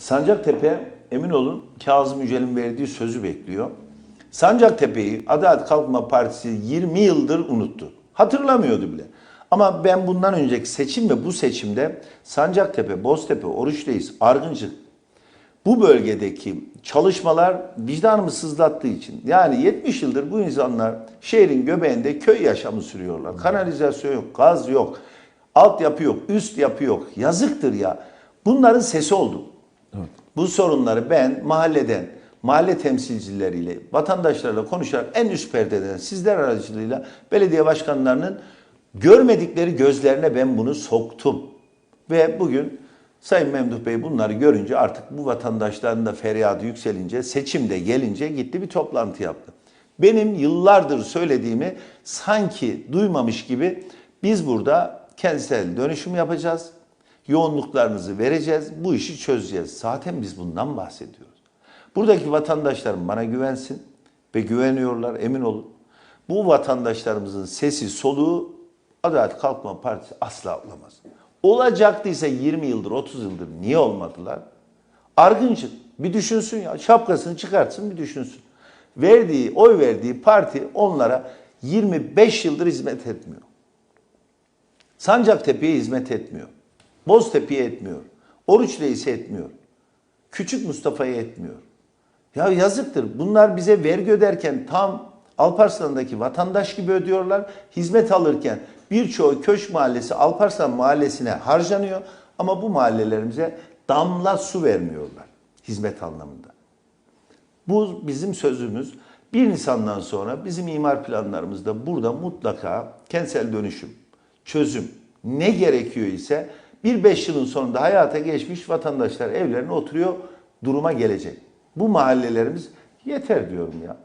Sancaktepe emin olun Kazım Yücel'in verdiği sözü bekliyor. Sancaktepe'yi Adalet Kalkınma Partisi 20 yıldır unuttu. Hatırlamıyordu bile. Ama ben bundan önceki seçim ve bu seçimde Sancaktepe, Boztepe, Oruçreis, Argıncık bu bölgedeki çalışmalar vicdanımı sızlattığı için yani 70 yıldır bu insanlar şehrin göbeğinde köy yaşamı sürüyorlar. Kanalizasyon yok, gaz yok, altyapı yok, üst yapı yok. Yazıktır ya. Bunların sesi Bu sorunları ben mahalleden, mahalle temsilcileriyle, vatandaşlarla konuşarak en üst perdeden sizler aracılığıyla belediye başkanlarının görmedikleri gözlerine ben bunu soktum. Ve bugün Sayın Memduh Bey bunları görünce artık bu vatandaşların da feryadı yükselince, seçimde gelince gitti bir toplantı yaptı. Benim yıllardır söylediğimi sanki duymamış gibi biz burada kentsel dönüşüm yapacağız. Yoğunluklarınızı vereceğiz, bu işi çözeceğiz. Zaten biz bundan bahsediyoruz. Buradaki vatandaşlarım bana güvensin ve güveniyorlar emin olun. Bu vatandaşlarımızın sesi soluğu Adalet Kalkınma Partisi asla olamaz. Olacaktıysa 20 yıldır 30 yıldır niye olmadılar? Argıncık bir düşünsün ya şapkasını çıkartsın bir düşünsün. Verdiği oy verdiği parti onlara 25 yıldır hizmet etmiyor. Sancaktepe'ye hizmet etmiyor. Boztepe'ye etmiyor. Oruç Reis'e etmiyor. Küçük Mustafa'ya etmiyor. Ya yazıktır. Bunlar bize vergi öderken tam Alparslan'daki vatandaş gibi ödüyorlar. Hizmet alırken birçoğu Köşk Mahallesi Alparslan Mahallesi'ne harcanıyor. Ama bu mahallelerimize damla su vermiyorlar hizmet anlamında. Bu bizim sözümüz. 1 Nisan'dan sonra bizim imar planlarımızda burada mutlaka kentsel dönüşüm, çözüm ne gerekiyor ise bir 5 yılın sonunda hayata geçmiş vatandaşlar evlerine oturuyor duruma gelecek. Bu mahallelerimiz yeter diyorum ya.